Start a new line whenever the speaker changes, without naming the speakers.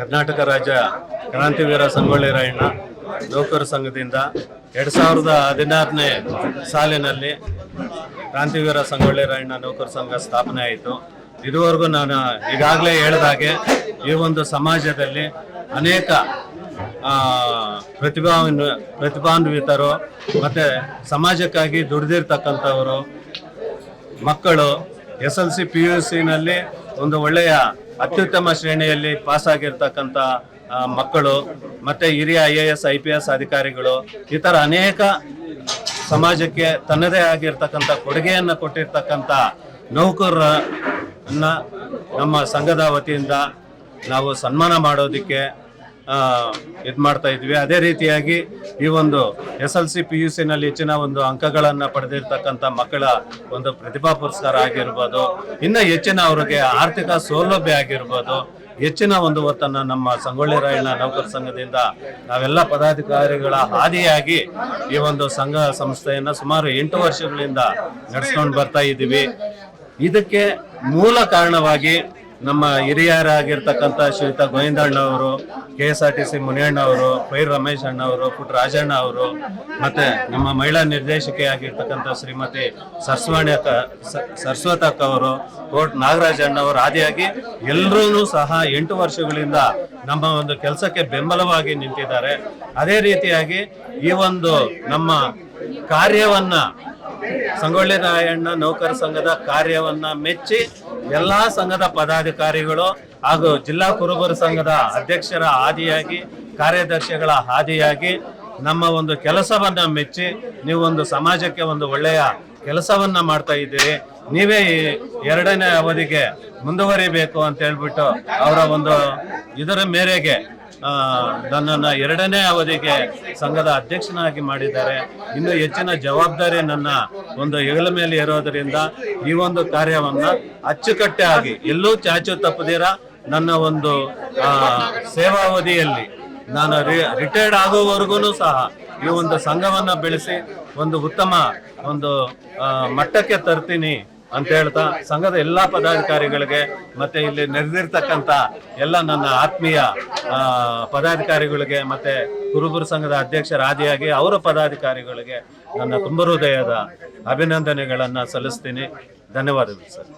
ಕರ್ನಾಟಕ ರಾಜ್ಯ ಕ್ರಾಂತಿವೀರ ಸಂಗೊಳ್ಳಿ ರಾಯಣ್ಣ ನೌಕರ ಸಂಘದಿಂದ ಎರಡು ಸಾವಿರದ ಹದಿನಾರನೇ ಸಾಲಿನಲ್ಲಿ ಕ್ರಾಂತಿವೀರ ಸಂಗೊಳ್ಳಿ ರಾಯಣ್ಣ ನೌಕರ ಸಂಘ ಸ್ಥಾಪನೆ ಆಯಿತು. ಇದುವರೆಗೂ ನಾನು ಈಗಾಗಲೇ ಹೇಳಿದಾಗೆ ಈ ಒಂದು ಸಮಾಜದಲ್ಲಿ ಅನೇಕ ಆ, ಪ್ರತಿಭಾನ್ವ ಪ್ರತಿಭಾನ್ವಿತರು ಮತ್ತು ಸಮಾಜಕ್ಕಾಗಿ ದುಡಿದಿರ್ತಕ್ಕಂಥವರು ಮಕ್ಕಳು S L C P U ಸಿನಲ್ಲಿ ಒಂದು ಒಳ್ಳೆಯ ಅತ್ಯುತ್ತಮ ಶ್ರೇಣಿಯಲ್ಲಿ ಪಾಸ್ ಆಗಿರ್ತಕ್ಕಂಥ ಮಕ್ಕಳು, ಮತ್ತೆ ಹಿರಿಯ I A S, I P S ಅಧಿಕಾರಿಗಳು, ಈ ಥರ ಅನೇಕ ಸಮಾಜಕ್ಕೆ ತನ್ನದೇ ಆಗಿರ್ತಕ್ಕಂಥ ಕೊಡುಗೆಯನ್ನು ಕೊಟ್ಟಿರ್ತಕ್ಕಂಥ ನೌಕರರನ್ನ ನಮ್ಮ ಸಂಘದ ವತಿಯಿಂದ ನಾವು ಸನ್ಮಾನ ಮಾಡೋದಕ್ಕೆ ಇದು ಮಾಡ್ತಾ ಇದ್ವಿ. ಅದೇ ರೀತಿಯಾಗಿ ಈ ಒಂದು S L C P U ಸಿನಲ್ಲಿ ಹೆಚ್ಚಿನ ಒಂದು ಅಂಕಗಳನ್ನು ಪಡೆದಿರ್ತಕ್ಕಂಥ ಮಕ್ಕಳ ಒಂದು ಪ್ರತಿಭಾ ಪುರಸ್ಕಾರ ಆಗಿರ್ಬೋದು, ಇನ್ನೂ ಹೆಚ್ಚಿನ ಅವರಿಗೆ ಆರ್ಥಿಕ ಸೌಲಭ್ಯ ಆಗಿರ್ಬೋದು, ಹೆಚ್ಚಿನ ಒಂದು ಒತ್ತನ್ನು ನಮ್ಮ ಸಂಗೊಳ್ಳಿ ರಾಯಣ್ಣ ನೌಕರ ಸಂಘದಿಂದ ನಾವೆಲ್ಲ ಪದಾಧಿಕಾರಿಗಳ ಹಾದಿಯಾಗಿ ಈ ಒಂದು ಸಂಘ ಸಂಸ್ಥೆಯನ್ನು ಸುಮಾರು ಎಂಟು ವರ್ಷಗಳಿಂದ ನಡೆಸ್ಕೊಂಡು ಬರ್ತಾ ಇದ್ದೀವಿ. ಇದಕ್ಕೆ ಮೂಲ ಕಾರಣವಾಗಿ ನಮ್ಮ ಹಿರಿಯರಾಗಿರ್ತಕ್ಕಂಥ ಗೋವಿಂದಣ್ಣ ಅವರು K S R T C Muniyanna ಅವರು ಪೈರ್ ರಮೇಶ್ ಅಣ್ಣ ಅವರು ಪುಟ್ ರಾಜಣ್ಣ ಅವರು, ಮತ್ತೆ ನಮ್ಮ ಮಹಿಳಾ ನಿರ್ದೇಶಕಿ ಆಗಿರ್ತಕ್ಕಂಥ ಶ್ರೀಮತಿ ಸರಸ್ವಾಣಿ ಅಕ್ಕ ಸರಸ್ವತ ಅಕ್ಕ ಅವರು, ಕೋಟ್ ನಾಗರಾಜ್ ಅಣ್ಣ ಅವರು ಆದಿಯಾಗಿ ಎಲ್ಲರೂ ಸಹ ಎಂಟು ವರ್ಷಗಳಿಂದ ನಮ್ಮ ಒಂದು ಕೆಲಸಕ್ಕೆ ಬೆಂಬಲವಾಗಿ ನಿಂತಿದ್ದಾರೆ. ಅದೇ ರೀತಿಯಾಗಿ ಈ ಒಂದು ನಮ್ಮ ಕಾರ್ಯವನ್ನ ಸಂಗೊಳ್ಳಿ ರಾಯಣ್ಣ ನೌಕರ ಸಂಘದ ಕಾರ್ಯವನ್ನ ಮೆಚ್ಚಿ ಎಲ್ಲಾ ಸಂಘದ ಪದಾಧಿಕಾರಿಗಳು ಹಾಗೂ ಜಿಲ್ಲಾ ಕುರುಬರ ಸಂಘದ ಅಧ್ಯಕ್ಷರ ಹಾದಿಯಾಗಿ, ಕಾರ್ಯದರ್ಶಿಗಳ ಹಾದಿಯಾಗಿ ನಮ್ಮ ಒಂದು ಕೆಲಸವನ್ನ ಮೆಚ್ಚಿ ನೀವು ಒಂದು ಸಮಾಜಕ್ಕೆ ಒಂದು ಒಳ್ಳೆಯ ಕೆಲಸವನ್ನ ಮಾಡ್ತಾ ಇದ್ದೀರಿ. ನೀವೇ ಈ ಎರಡನೇ ಅವಧಿಗೆ ಮುಂದುವರಿಬೇಕು ಅಂತ ಹೇಳ್ಬಿಟ್ಟು ಅವರ ಒಂದು ಇದರ ಮೇರೆಗೆ ನನ್ನನ್ನು ಎರಡನೇ ಅವಧಿಗೆ ಸಂಘದ ಅಧ್ಯಕ್ಷನಾಗಿ ಮಾಡಿದ್ದಾರೆ. ಇನ್ನು ಹೆಚ್ಚಿನ ಜವಾಬ್ದಾರಿ ನನ್ನ ಒಂದು ಹೆಗಲ ಮೇಲೆ ಇರೋದರಿಂದ ಈ ಒಂದು ಕಾರ್ಯವನ್ನ ಅಚ್ಚುಕಟ್ಟಾಗಿ ಎಲ್ಲೂ ಚಾಚು ತಪ್ಪದಿರ ನನ್ನ ಒಂದು ಸೇವಾವಧಿಯಲ್ಲಿ ನಾನು ರಿಟೈರ್ಡ್ ಆಗೋವರೆಗೂ ಸಹ ಈ ಒಂದು ಸಂಘವನ್ನ ಬೆಳೆಸಿ ಒಂದು ಉತ್ತಮ ಒಂದು ಮಟ್ಟಕ್ಕೆ ತರ್ತೀನಿ ಅಂತ ಹೇಳ್ತಾ ಸಂಘದ ಎಲ್ಲಾ ಪದಾಧಿಕಾರಿಗಳಿಗೆ ಮತ್ತೆ ಇಲ್ಲಿ ನೆರೆದಿರ್ತಕ್ಕಂತ ಎಲ್ಲ ನನ್ನ ಆತ್ಮೀಯ ಪದಾಧಿಕಾರಿಗಳಿಗೆ ಮತ್ತೆ ಕುರುಬುರು ಸಂಘದ ಅಧ್ಯಕ್ಷರಾದಿಯಾಗಿ ಅವರ ಪದಾಧಿಕಾರಿಗಳಿಗೆ ನನ್ನ ತುಂಬ ಹೃದಯದ ಅಭಿನಂದನೆಗಳನ್ನ ಸಲ್ಲಿಸ್ತೀನಿ. ಧನ್ಯವಾದಗಳು ಸರ್.